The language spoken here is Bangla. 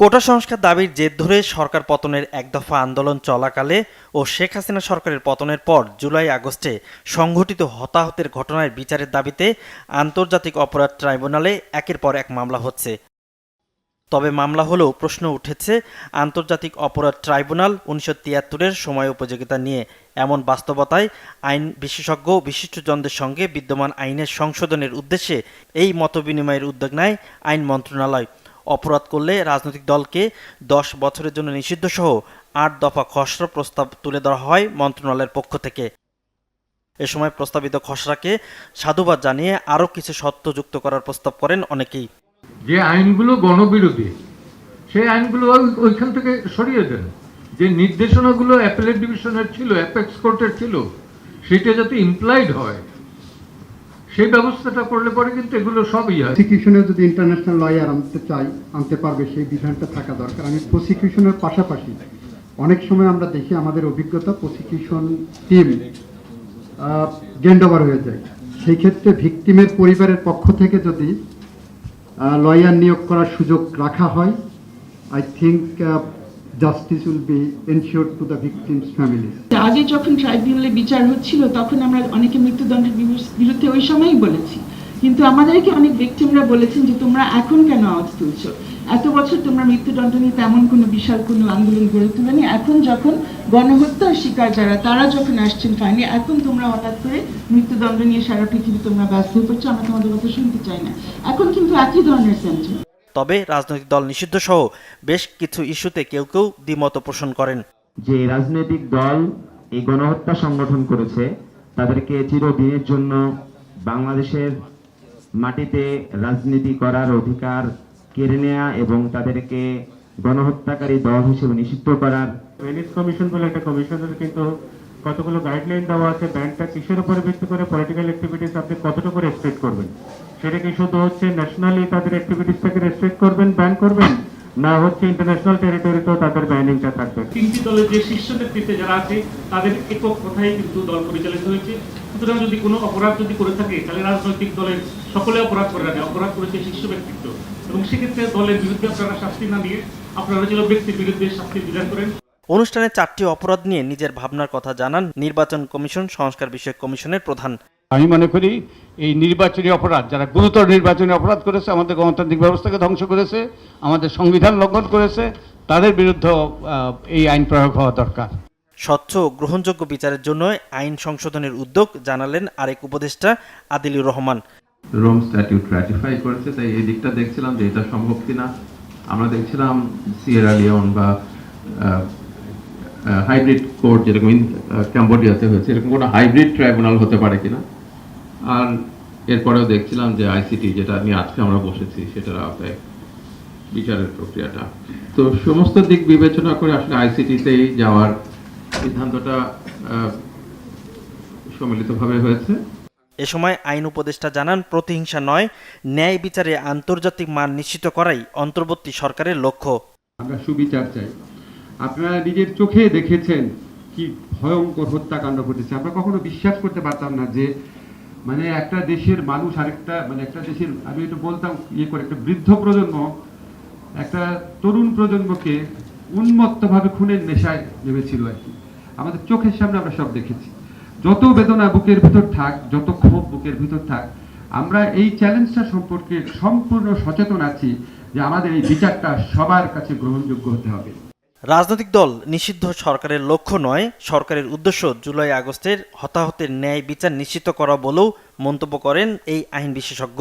কোটা সংস্কার দাবির জের ধরে সরকার পতনের এক দফা আন্দোলন চলাকালে ও শেখ হাসিনা সরকারের পতনের পর জুলাই আগস্টে সংঘটিত হতাহতের ঘটনায় বিচারের দাবিতে আন্তর্জাতিক অপরাধ ট্রাইব্যুনালে একের পর এক মামলা হচ্ছে। তবে মামলা হলেও প্রশ্ন উঠেছে, আন্তর্জাতিক অপরাধ ট্রাইব্যুনাল উনিশশো তিয়াত্তরের সময় উপযোগিতা নিয়ে এমন বাস্তবতায় আইন বিশেষজ্ঞ বিশিষ্টজনদের সঙ্গে বিদ্যমান আইনের সংশোধনের উদ্দেশ্যে এই মতবিনিময়ের উদ্যোগ নেয় আইন মন্ত্রণালয়। অপরাধ করলে রাজনৈতিক দলকে দশ বছরের জন্য নিষিদ্ধ সহ আট দফা খসড়া প্রস্তাব তুলে ধরা হয় মন্ত্রণালয়ের পক্ষ থেকে। এ সময় প্রস্তাবিত খসড়াকে সাধুবাদ জানিয়ে আরও কিছু সত্য যুক্ত করার প্রস্তাব করেন অনেকেই। যে আইনগুলো গণবিরোধী, সেই আইনগুলো ওইখান থেকে সরিয়ে দেন। যে নির্দেশনাগুলো অ্যাপেলেট ডিভিশনের ছিল অ্যাপেক্স কোর্টের ছিল, সেটা যাতে ইমপ্লাইড হয় সেই ব্যবস্থাটা করলে পরে কিন্তু এগুলো সবই হয় প্রসিকিউশনে যদি ইন্টারন্যাশনাল লয়ার আনতে চাই, আনতে পারবে, সেই বিধানটা থাকা দরকার। আমি প্রসিকিউশনের পাশাপাশি অনেক সময় আমরা দেখি আমাদের অভিজ্ঞতা প্রসিকিউশন টিম গেন্ড ওভার হয়ে যায়। সেই ক্ষেত্রে ভিকটিমের পরিবারের পক্ষ থেকে যদি লয়ার নিয়োগ করার সুযোগ রাখা হয় I think justice will be ensure to the victims family আগে যখন ট্রাইব্যুনালে বিচার হচ্ছিল, তখন আমরা অনেকে মৃত্যুদণ্ডের বিরুদ্ধে ওই সময়ই বলেছি। কিন্তু আমাদেরকে অনেক ব্যক্তিরা বলেছেন যে, তোমরা এখন কেন আওয়াজ তুলছো? এত বছর তোমরা মৃত্যুদণ্ড নিয়ে তেমন কোনো বিশাল, কোনো আন্দোলন গড়ে তুলেনি? এখন যখন গণহত্যার শিকার যারা, তারা যখন আসছেন ফাইনে এখন তোমরা হঠাৎ করে মৃত্যুদণ্ড নিয়ে সারা পৃথিবী তোমরা ব্যস্ত হয়ে পড়ছো। আমরা তোমাদের কথা শুনতে চাই না। এখন কিন্তু একই ধরনের সেন্টিমেন্ট তবে রাজনৈতিক দল নিষিদ্ধ সহ বেশ কিছু ইস্যুতে কেউ কেউ দ্বিমত পোষণ করেন। যে রাজনৈতিক দল এই গণহত্যা সংগঠন করেছে তাদেরকে চিরদিনের জন্য বাংলাদেশের মাটিতে রাজনীতি করার অধিকার কেড়ে নেয়া এবং তাদেরকে গণহত্যাকারী দল হিসেবে নিষিদ্ধ করার ভেনিস কমিশন বলে একটা কমিশনের কিন্তু কতগুলো গাইডলাইন দেওয়া আছে ব্যান্ডটা কিসের উপরে ভিত্তি করে পলিটিক্যাল অ্যাক্টিভিটিস আপনি কতটুকু রেস্ট্রিক্ট করবেন? সেটা কি শুধু হচ্ছে ন্যাশনালি তাদের অ্যাক্টিভিটিসটাকে রেস্ট্রিক্ট করবেন ব্যান করবেন? না হচ্ছে ইন্টারন্যাশনাল টেরিটরিতেও তাদের ব্যানিংটা থাকবে? তিনটি দলের যে শীর্ষ নেতৃত্বে যারা আছে তাদের একক কথাই কিন্তু দল পরিচালিত হয়েছে। সুতরাং যদি কোনো অপরাধ যদি করে থাকে তাহলে রাজনৈতিক দলের সকলে অপরাধ করে না অপরাধ করেছে শীর্ষ ব্যক্তিত্ব। এবং সেক্ষেত্রে দলের বিরুদ্ধে আপনারা শাস্তি না দিয়ে আপনারা ছিল ব্যক্তির বিরুদ্ধে শাস্তির বিধান করেন। অনুষ্ঠানে চারটি অপরাধ নিয়ে নিজের ভাবনার কথা জানান নির্বাচন কমিশন সংস্কার বিষয়ক কমিশনের প্রধান। আমি মনে করি এই নির্বাচনী অপরাধ যারা গুরুতর নির্বাচনী অপরাধ করেছে আমাদের গণতান্ত্রিক ব্যবস্থাকে ধ্বংস করেছে আমাদের সংবিধান লঙ্ঘন করেছে তাদের বিরুদ্ধে এই আইন প্রয়োগ হওয়া দরকার। স্বচ্ছ ও গ্রহণযোগ্য বিচারের জন্য আইন সংশোধনের উদ্যোগ জানালেন আরেক উপদেষ্টা Adilur Rahman. Rome statute ratify করেছে তাই এই দিকটা দেখছিলাম যে এটা সম্ভব কিনা। আমরা দেখছিলাম সিয়েরা লিওন বা হাইব্রিড কোর্ট যেরকম ক্যাম্বোডিয়াতে হয়েছে এরকম কোনো হাইব্রিড ট্রাইব্যুনাল হতে পারে কিনা। আর এরপরেও দেখছিলাম যে আইসিটি যেটা নিয়ে আজকে আমরা বসেছি সেটার আওতায় বিচারের প্রক্রিয়াটা। তো সমস্ত দিক বিবেচনা করে আসলে আইসিটিতেই যাওয়ার সিদ্ধান্তটা সম্মিলিতভাবে হয়েছে। এ সময় আইন উপদেষ্টা জানান প্রতিহিংসা নয় ন্যায় বিচারে আন্তর্জাতিক মান নিশ্চিত করাই অন্তর্বর্তী সরকারের লক্ষ্য। আমরা সুবিচার চাই। আপনারা নিজের চোখে দেখেছেন কি ভয়ঙ্কর হত্যাকাণ্ড ঘটেছে। আমরা কখনো বিশ্বাস করতে পারতাম না যে মানে একটা দেশের মানুষ আরেকটা মানে একটা দেশের, আমি একটু বলতাম ইয়ে করে, একটা বৃদ্ধ প্রজন্ম, একটা তরুণ প্রজন্মকে উন্মত্তভাবে খুনের নেশায় নেমেছিল আর কি। আমাদের চোখের সামনে আমরা সব দেখেছি। যত বেদনা বুকের ভিতর থাক, যত ক্ষোভ বুকের ভিতর থাক, আমরা এই চ্যালেঞ্জটা সম্পর্কে সম্পূর্ণ সচেতন আছি যে আমাদের এই বিচারটা সবার কাছে গ্রহণযোগ্য হতে হবে। রাজনৈতিক দল নিষিদ্ধ সরকারের লক্ষ্য নয়, সরকারের উদ্দেশ্য জুলাই আগস্টের হতাহতের ন্যায় বিচার নিশ্চিত করা বলেও মন্তব্য করেন এই আইন বিশেষজ্ঞ।